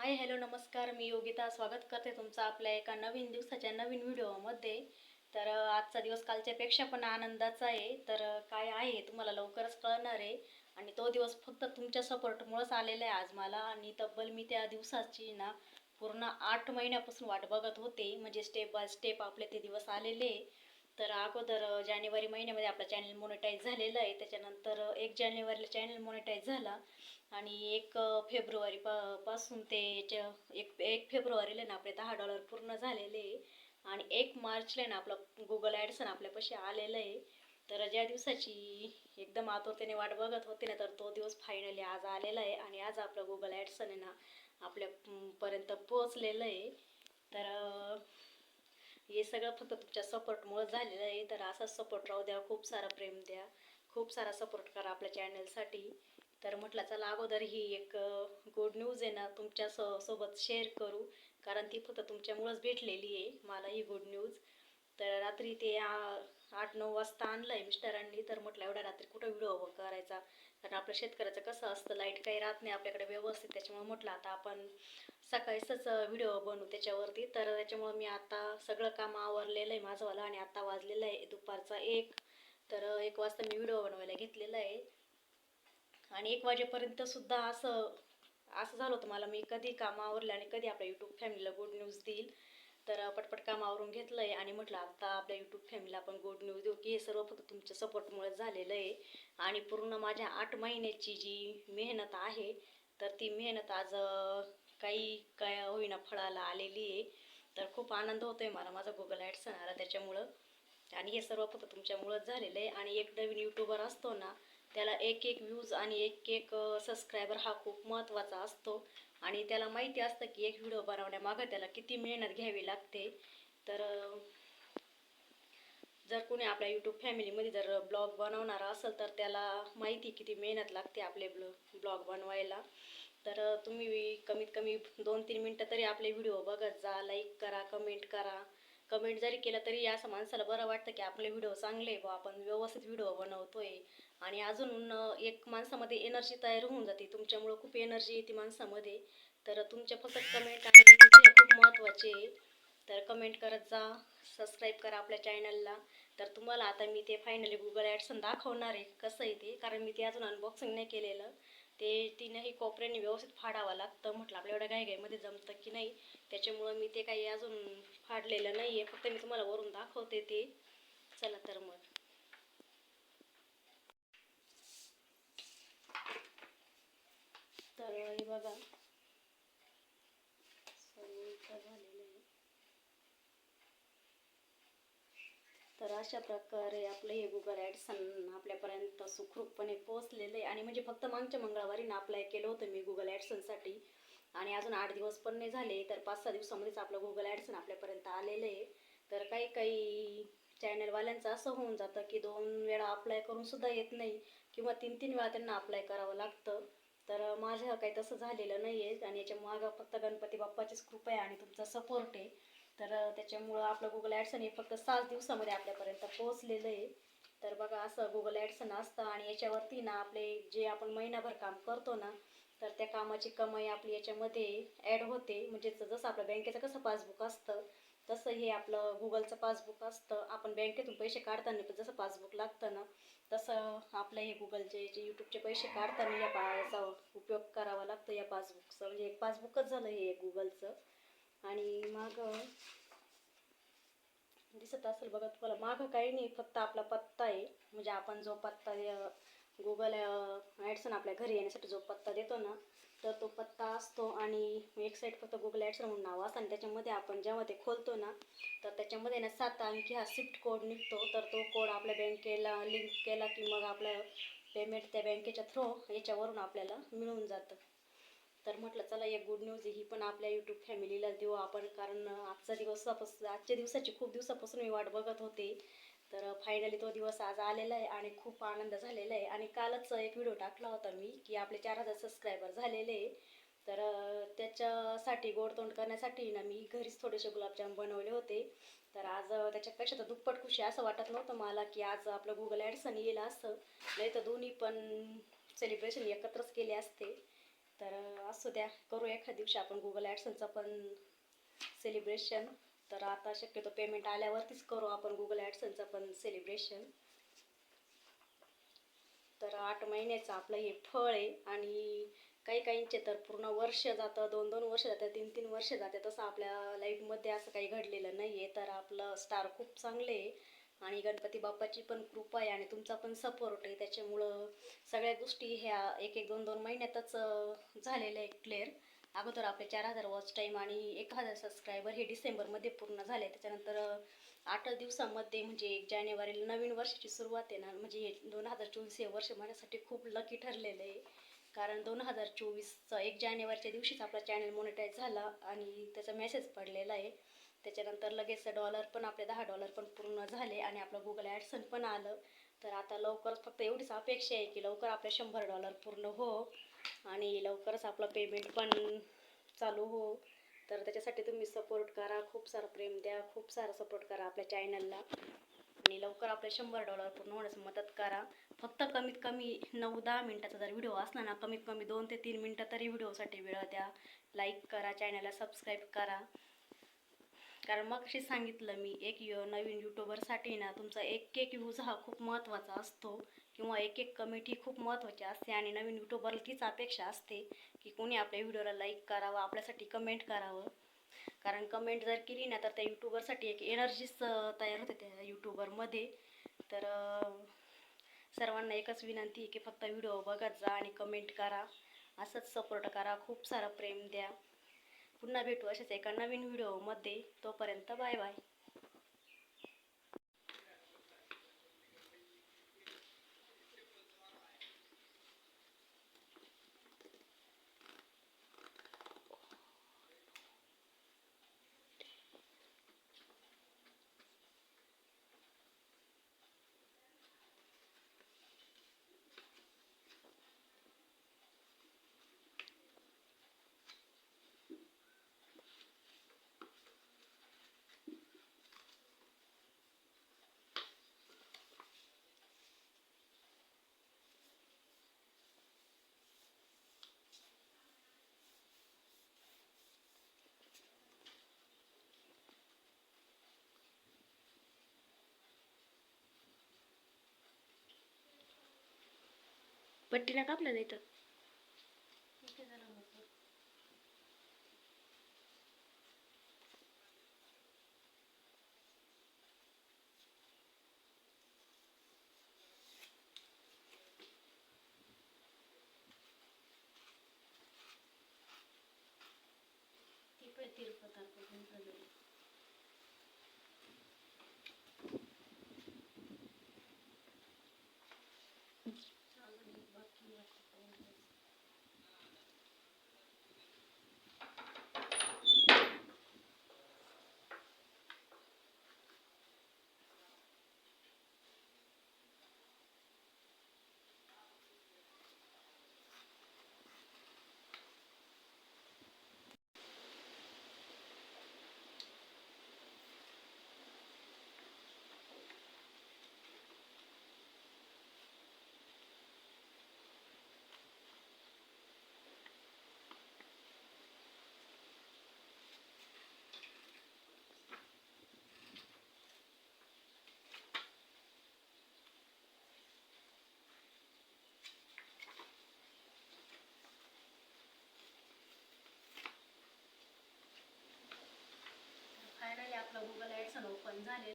Hi hello नमस्कार. मी योगिता. स्वागत करते तुमचं आपल्या एका नवीन दिवसाच्या नवीन व्हिडिओमध्ये. तर आजचा दिवस कालच्यापेक्षा पण आनंदाचा आहे. तर काय आहे तुम्हाला लवकरच कळणार आहे. आणि तो दिवस फक्त तुमच्या सपोर्टमुळंच आलेला आहे आज मला. आणि तब्बल मी त्या दिवसाची ना पूर्ण आठ महिन्यापासून वाट बघत होते. म्हणजे स्टेप बाय स्टेप आपले ते दिवस आलेले. तर अगोदर जानेवारी महिन्यामध्ये आपलं चॅनल मोनिटाईज झालेलं आहे. त्याच्यानंतर एक जानेवारीला चॅनल मोनिटाईज झाला. आणि एक फेब्रुवारी पा पासून ते याच्या एक एक फेब्रुवारीला ना आपले दहा डॉलर पूर्ण झालेले. आहे आणि एक मार्चला ना आपलं गुगल ॲडसन आपल्यापाशी आलेलं. आहे तर ज्या दिवसाची एकदम आतुरतेने वाट बघत होते ना तर तो दिवस फायनली आज आलेला आहे. आणि आज आपलं गुगल ॲडसन आहे ना आपल्यापर्यंत पोचलेलं आहे. तर हे सगळं फक्त तुमच्या सपोर्टमुळं झालेलं आहे. तर असाच सपोर्ट राहू द्या खूप सारा प्रेम द्या. खूप सारा सपोर्ट करा आपल्या चॅनलसाठी तर म्हटलं चला अगोदर ही एक गुड न्यूज आहे ना तुमच्या सो सोबत शेअर करू. कारण ती फक्त तुमच्यामुळंच भेटलेली आहे मला ही गुड न्यूज तर रात्री ते आठ नऊ वाजता आणलं आहे मिस्टरांनी तर म्हटलं एवढ्या रात्री कुठं व्हिडिओ करायचा? कारण आपलं शेतकऱ्याचं कसं असतं लाइट काही राहत नाही आपल्याकडे व्यवस्थित. त्याच्यामुळे म्हटलं आता आपण सकाळीच व्हिडिओ बनवू त्याच्यावरती. तर त्याच्यामुळं मी आता सगळं काम आवरलेलं आहे माझंवालं आणि आता वाजलेलं आहे दुपारचा एक. तर एक वाजता मी व्हिडिओ बनवायला घेतलेला आहे. आणि एक वाजेपर्यंत सुद्धा असं असं झालं होतं मला. मी कधी काम आणि कधी आपल्या यूट्यूब फॅमिलीला गुड न्यूज देईल. तर पटपट कामावरून घेतलं आहे आणि म्हटलं आता आपल्या यूट्यूब फॅमिलीला आपण गुड न्यूज देऊ की हे सर्व फक्त तुमच्या सपोर्टमुळे झालेलं आहे. आणि पूर्ण माझ्या आठ महिन्याची जी मेहनत आहे तर ती मेहनत आज काही काय होईना फळाला आलेली आहे. तर खूप आनंद होतो आहे मला. माझा गुगल ॲड्सन आला त्याच्यामुळं. आणि हे सर्व फक्त तुमच्यामुळंच झालेलं आहे. आणि एक नवीन यूट्यूबर असतो ना त्याला एक एक व्ह्यूज आणि एक एक सबस्क्रायबर हा खूप महत्त्वाचा असतो. आणि त्याला माहिती असतं की एक व्हिडिओ बनवण्यामागं त्याला किती मेहनत घ्यावी लागते. तर जर कोणी आपल्या यूट्यूब फॅमिलीमध्ये जर ब्लॉग बनवणारा असेल तर त्याला माहिती किती मेहनत लागते आपले ब्ल ब्लॉग बनवायला. तर तुम्ही कमीत कमी दोन तीन मिनटं तरी आपले व्हिडिओ बघत जा लाईक करा कमेंट करा. कमेंट जरी केलं तरी असं माणसाला बरं वाटतं की आपले व्हिडिओ चांगले आहे बुवा आपण व्यवस्थित व्हिडिओ बनवतोय. आणि अजून एक माणसामध्ये एनर्जी तयार होऊन जाते. तुमच्यामुळं खूप एनर्जी येते माणसामध्ये. तर तुमच्या फक्त कमेंट आणि हे खूप महत्त्वाचे आहे. तर कमेंट करत जा सबस्क्राईब करा आपल्या चॅनलला तर तुम्हाला आता मी ते फायनली गुगल ॲडसन दाखवणार आहे. कसं आहे ते? कारण मी ते अजून अनबॉक्सिंग नाही केलेलं. ते तीनही कोपऱ्याने व्यवस्थित फाडावं लागतं. म्हटलं आपल्या एवढ्या गाईमध्ये जमतं की नाही? त्याच्यामुळं मी ते काही अजून फाडलेलं नाही आहे फक्त मी तुम्हाला वरून दाखवते ते. चला तर मग. तर बघा सर्व इथं झालेलं आहे तर अशा प्रकारे आपलं हे गुगल ॲडसन आपल्यापर्यंत सुखरूपपणे पोहोचलेलं आहे. आणि म्हणजे फक्त मागच्या मंगळवारी ना अप्लाय केलं होतं मी गुगल ॲडसनसाठी आणि अजून आठ दिवस पण नाही झाले तर पाच सहा दिवसामध्येच आपलं गुगल ॲडसन आपल्यापर्यंत आलेलं आहे. तर काही काही चॅनलवाल्यांचं असं होऊन जातं की दोन वेळा अप्लाय करून सुद्धा येत नाही किंवा तीन तीन वेळा त्यांना अप्लाय करावं लागतं. तर माझं काही तसं झालेलं नाही आहे आणि याच्या मागं फक्त गणपती बाप्पाचीच कृपा आहे आणि तुमचा सपोर्ट आहे. तर त्याच्यामुळं आपलं गुगल ॲडसन हे फक्त सात दिवसामध्ये आपल्यापर्यंत पोहोचलेलं आहे. तर बघा असं गुगल ॲडसन असतं आणि याच्यावरती ना आपले जे आपण महिनाभर काम करतो ना तर त्या कामाची कमाई आपली याच्यामध्ये ॲड होते. म्हणजे जसं आपलं बँकेचं कसं पासबुक असतं तसं हे आपलं गुगलचं पासबुक असतं. आपण बँकेतून पैसे काढताना पण जसं पासबुक लागतं ना तसं आपलं हे गुगलचे जे यूट्यूबचे पैसे काढताना या पा याचा उपयोग करावा लागतो या पासबुकचं म्हणजे एक पासबुकच झालं हे गुगलचं आणि मग दिसत असेल बघा तुम्हाला मागं काही नाही फक्त आपला पत्ता आहे. म्हणजे आपण जो पत्ता गुगल ॲडसन आपल्या घरी येण्यासाठी जो पत्ता देतो ना तर तो पत्ता असतो आणि एक साईड फक्त गुगल ॲडसन म्हणून नाव असतं आणि त्याच्यामध्ये आपण जेव्हा ते खोलतो ना तर त्याच्यामध्ये ना सात अंकी हा स्विफ्ट कोड निघतो. तर तो कोड आपल्या बँकेला लिंक केला की मग आपलं पेमेंट त्या बँकेच्या थ्रू याच्यावरून आपल्याला मिळून जातं. तर म्हटलं चला एक गुड न्यूज ही पण आपल्या यूट्यूब फॅमिलीला देऊ आपण. कारण आजचा दिवसापासून आजच्या दिवसाची खूप दिवसापासून मी वाट बघत होते. तर फायनली तो दिवस आज आलेला आहे आणि खूप आनंद झालेला आहे. आणि कालच एक व्हिडिओ टाकला होता मी की आपले चार हजार सबस्क्रायबर झालेले आहे. तर त्याच्यासाठी गोडतोंड करण्यासाठी ना मी घरीच थोडेसे गुलाबजाम बनवले होते. तर आज त्याच्यापेक्षा तर दुप्पट खुशी असं वाटत नव्हतं मला की आज आपलं गुगल ॲडसन येईल असं. नाही तर दोन्ही पण सेलिब्रेशन एकत्रच केले असते. तर असू द्या. करू एखाद दिवशी आपण गुगल ॲडसनचं पण सेलिब्रेशन तर आता शक्यतो पेमेंट आल्यावरतीच करू आपण गुगल ॲडसनचं पण सेलिब्रेशन तर आठ महिन्याचं आपलं हे फळ आहे आणि काही काहींचे तर पूर्ण वर्ष जातं. दोन दोन वर्ष जातं. तीन तीन वर्ष जाते. तसं आपल्या लाईफमध्ये असं काही घडलेलं नाही आहे तर आपलं स्टार खूप चांगले आहे. आणि गणपती बाप्पाची पण कृपा आहे आणि तुमचा पण सपोर्ट आहे. त्याच्यामुळं सगळ्या गोष्टी ह्या एक एक दोन दोन महिन्यातच झालेल्या आहे क्लिअर अगोदर आपले चार हजार वॉच टाईम आणि एक हजार सबस्क्रायबर हे डिसेंबरमध्ये पूर्ण झाले. त्याच्यानंतर आठ दिवसामध्ये म्हणजे एक जानेवारीला नवीन वर्षाची सुरुवात आहे ना. म्हणजे हे दोन हजार चोवीस हे वर्ष माझ्यासाठी खूप लकी ठरलेलं आहे. कारण दोन हजार चोवीसचं एक जानेवारीच्या दिवशीच आपला चॅनल मोनिटाईज झाला आणि त्याचा मेसेज पडलेला आहे. त्याच्यानंतर लगेच डॉलर पण आपले दहा डॉलर पण पूर्ण झाले आणि आपलं गुगल ॲडसन पण आलं. तर आता लवकरच फक्त एवढीच अपेक्षा आहे की लवकर आपले शंभर डॉलर पूर्ण हो आणि लवकरच आपलं पेमेंट पण चालू हो. तर त्याच्यासाठी तुम्ही सपोर्ट करा खूप सारं प्रेम द्या खूप सारं सपोर्ट करा आपल्या चॅनलला आणि लवकर आपले शंभर डॉलर पूर्ण होण्यास मदत करा. फक्त कमीत कमी नऊ दहा मिनटाचा जर व्हिडिओ असला ना कमीत कमी दोन ते तीन मिनटं तरी व्हिडिओसाठी वेळ द्या. लाईक करा चॅनलला सबस्क्राईब करा. कारण मग अशी सांगितलं मी एक यु नवीन यूट्यूबरसाठी ना तुमचा एक एक व्ह्यूज हा खूप महत्त्वाचा असतो किंवा एक एक कमेंट ही खूप महत्त्वाची असते आणि नवीन यूट्यूबरला तीच अपेक्षा असते की कोणी आपल्या व्हिडिओला लाईक करावं आपल्यासाठी कमेंट करावं. कारण कमेंट जर केली ना तर त्या यूट्यूबरसाठी एक एनर्जीच तयार होते त्या यूट्यूबरमध्ये तर सर्वांना एकच विनंती आहे की फक्त व्हिडिओ बघत जा आणि कमेंट करा. असंच सपोर्ट करा खूप सारं प्रेम द्या. पुन्हा भेटू अशाच एका नवीन व्हिडिओमध्ये. तोपर्यंत बाय बाय. पट्टीला कापलं जायचं ती पण तिरपत फायनली आपलं